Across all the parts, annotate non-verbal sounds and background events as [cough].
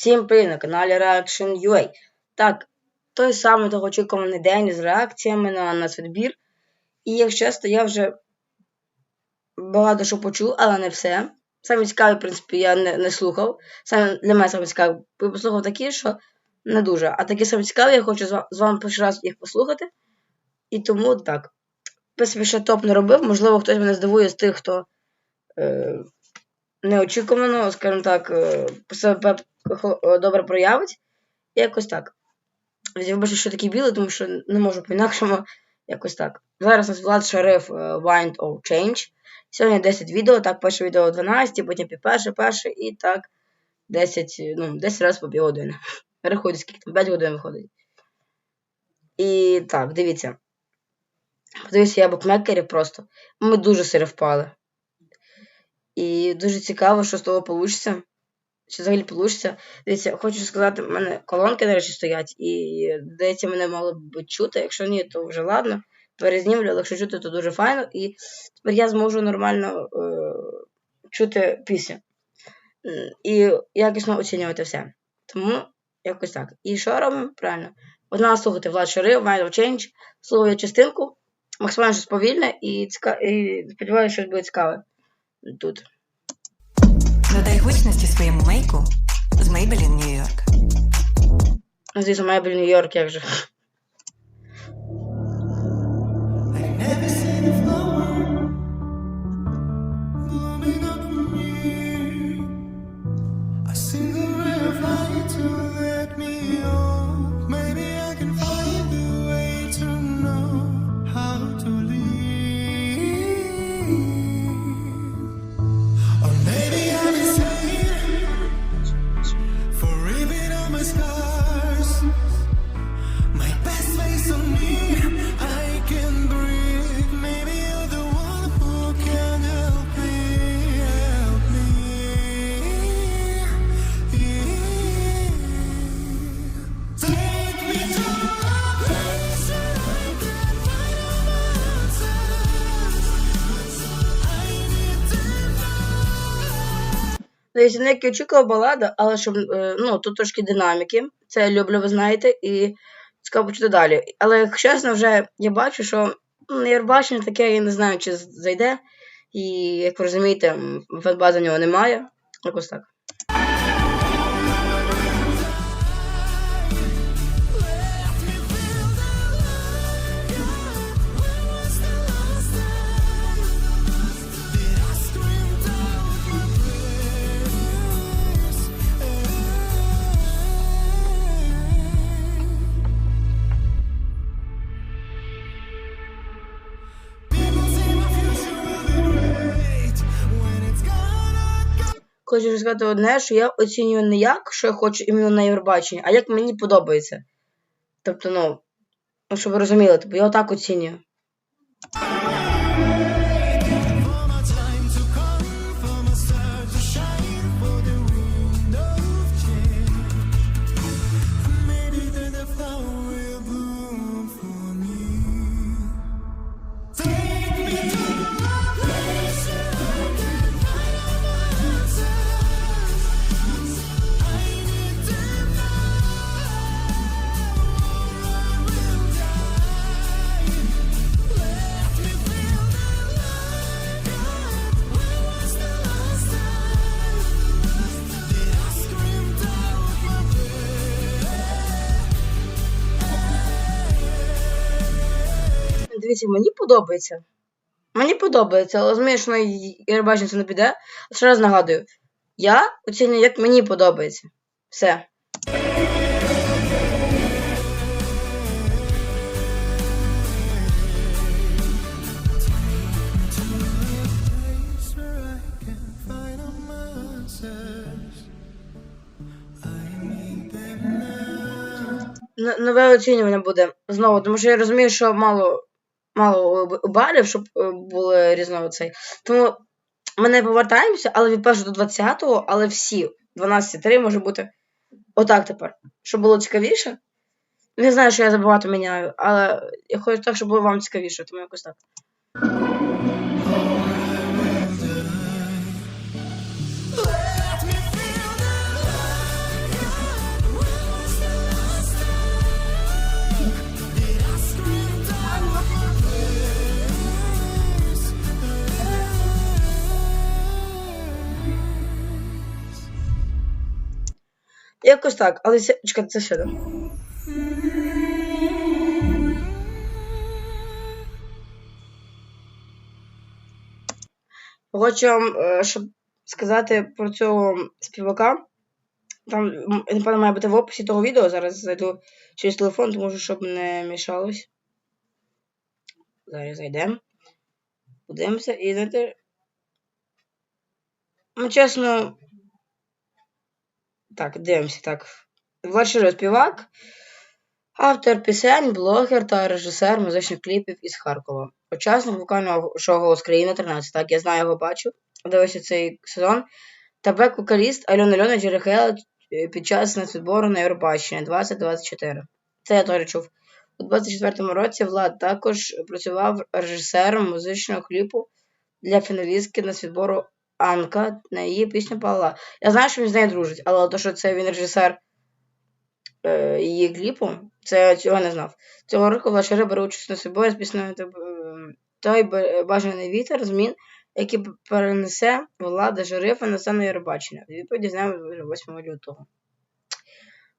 Всім привіт на каналі Reaction.ua. Так, той самий довгоочікуваний день з реакціями на нас відбір. І якщо чесно, я вже багато що почув, але не все. Саме цікаві, в принципі, я не, не слухав. Саме для мене саме цікаві. Послухав такі, що не дуже. А такі саме цікаві, я хочу з вами перший раз їх послухати. І тому так. В принципі, ще топ не робив. Можливо, хтось мене здивує з тих, хто е, неочікувано, скажімо так, е, добре проявить. Якось так. Вибачте, що такий білий, тому що не можу по-інакшому. Якось так. Зараз у нас Влад Шериф е, Wind of Change. Сьогодні 10 відео, так, перше відео 12, потім перше, перше, і так 10, е, ну, 10 разів по 2 години. [laughs] Скільки там 5 годин виходить. І так, дивіться. Подивіться, я букмекерів просто. Ми дуже сиро впали. І дуже цікаво, що з того вийде. Що взагалі вийде. Дивіться, хочу сказати, в мене колонки, речі, стоять, і здається, мене мало б чути. Якщо ні, то вже ладно. Перезнімлю, але якщо чути, то дуже файно. І тепер я зможу нормально е, чути пісню. І якісно оцінювати все. Тому якось так. І що робимо? Правильно. Одна слухати Влад Шарив, Mind of Change, слухаю частинку, максимально щось повільне і, ціка... і сподіваюся, щось буде цікаве тут. Додай гучності своєму мейку з Maybelline New York. Звісно, Maybelline Нью-Йорк, як же. Know. Дивіться, не як очікував балада, але щоб е, ну, тут трошки динаміки. Це я люблю, ви знаєте, і цікаво почути далі. Але якщо чесно, вже я бачу, що ну, Єрбачення таке, я не знаю, чи зайде. І як ви розумієте, фанбази в нього немає. Якось так. Хочу сказати одне, що я оцінюю не як, що я хочу іменно на Євробаченні, а як мені подобається. Тобто, ну, ну щоб ви розуміли, тобто я отак оцінюю. Дивіться, мені подобається. Мені подобається, але Євробачення це не піде. Ще раз нагадую, я оцінюю, як мені подобається. Все. Нове оцінювання буде знову, тому що я розумію, що мало, мало б- балів, щоб були було цей. Тому ми не повертаємося, але від 1 до 20, але всі 12-3 може бути отак тепер. Щоб було цікавіше. Не знаю, що я забагато міняю, але я хочу так, щоб було вам цікавіше, тому якось так. Якось так, але це, чекайте, це там? Хочу вам, е, щоб сказати про цього співака. Там, напевно, має бути в описі того відео. Зараз зайду через телефон, тому що щоб не мішалось. Зараз зайдемо. Подивимося і знаєте. Ну, чесно. Так, дивимося, так. Влад співак, автор пісень, блогер та режисер музичних кліпів із Харкова. Учасник вокального шоу «Голос країни 13». Так, я знаю його бачу. Дивився цей сезон. Та бек-вокаліст Альона Альона Джерехела е, під час нацвідбору на Євробачення 2024. Це я теж чув. У 24-му році Влад також працював режисером музичного кліпу для фіналістки нацвідбору Анка на її пісню Павла. Я знаю, що він з нею дружить, але то, що це він режисер е, її кліпу, це я цього не знав. Цього року Влад Широ бере участь на собою з піснею «Той, бажаний вітер змін, який перенесе влада Жирифа на сцену Євробачення. Відповіді знаємо 8 лютого.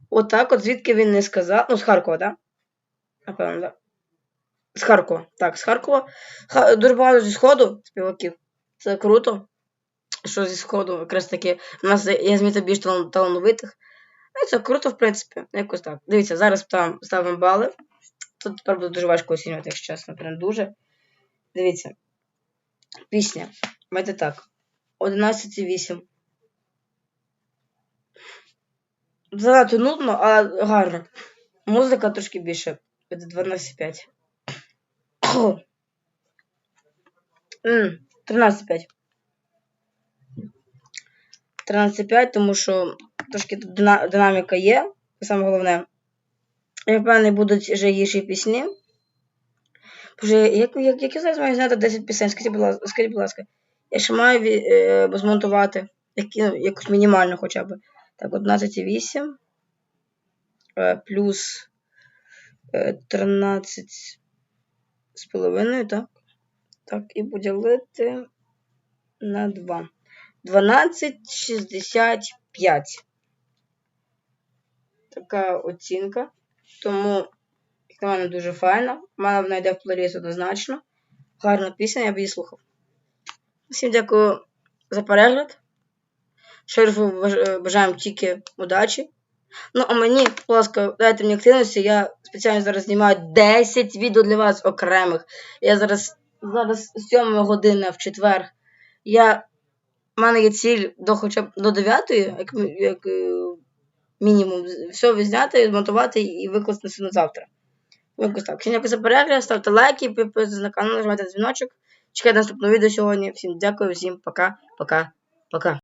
Отак, от звідки він не сказав. Ну, з Харкова, так? Да? Напевно, так. Да. З Харкова. Так, з Харкова. Ха- дуже багато зі Сходу співаків. Це круто. Що зі Сходу, якраз таки, у нас є зміти більш талановитих. Ну, це круто, в принципі. Якось так. Дивіться, зараз там ставимо бали. Тут буде дуже важко оцінювати, якщо чесно, прям дуже. Дивіться. Пісня. Давайте так. 11,8. Занадто нудно, але гарно. Музика трошки більше. Буде 12,5. М, 13,5. 13,5, тому що трошки динаміка є. Саме головне. Я впевнений, будуть вже гірші пісні. Боже, як, як, як я зараз маю знати 10 пісень? Скажіть, будь ласка, скажіть, будь ласка. Я ще маю е, змонтувати ну, якусь мінімальну хоча б. Так, 11,8 е, плюс е, 13 з половиною, так? Так, і поділити на 2. 12,65. Така оцінка. Тому, як на мене, дуже файна. Мене вона йде в плейліст однозначно. Гарна пісня, я б її слухав. Всім дякую за перегляд. Шерифу бажаємо тільки удачі. Ну, а мені, будь ласка, дайте мені активності. Я спеціально зараз знімаю 10 відео для вас окремих. Я зараз, зараз 7 година в четвер. Я, в мене є ціль до хоча б до 9, як, як е, мінімум, все відзняти, змонтувати і викласти на завтра. Якось так. Всім дякую за перегляд, ставте лайки, підписуйтесь на канал, нажимайте на дзвіночок. Чекайте наступного відео сьогодні. Всім дякую, всім пока, пока, пока.